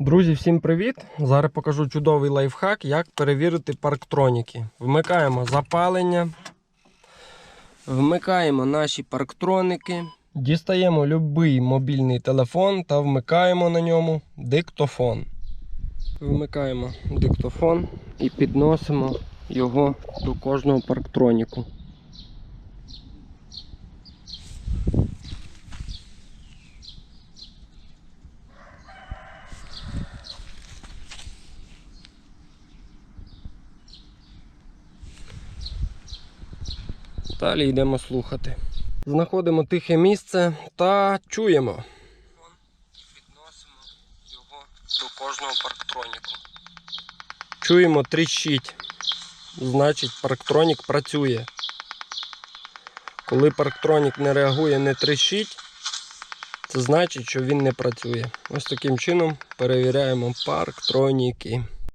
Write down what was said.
Друзі, всім привіт! Зараз покажу чудовий лайфхак, як перевірити парктроніки. Вмикаємо запалення, вмикаємо наші парктроники, дістаємо будь-який мобільний телефон та вмикаємо на ньому диктофон. Вмикаємо диктофон і підносимо його до кожного парктроніку. Далі йдемо слухати. Знаходимо тихе місце та чуємо. Підносимо його до кожного парктроніку. Чуємо тріщить. Значить, парктронік працює. Коли парктронік не реагує, не тріщить, це значить, що він не працює. Ось таким чином перевіряємо парктроніки.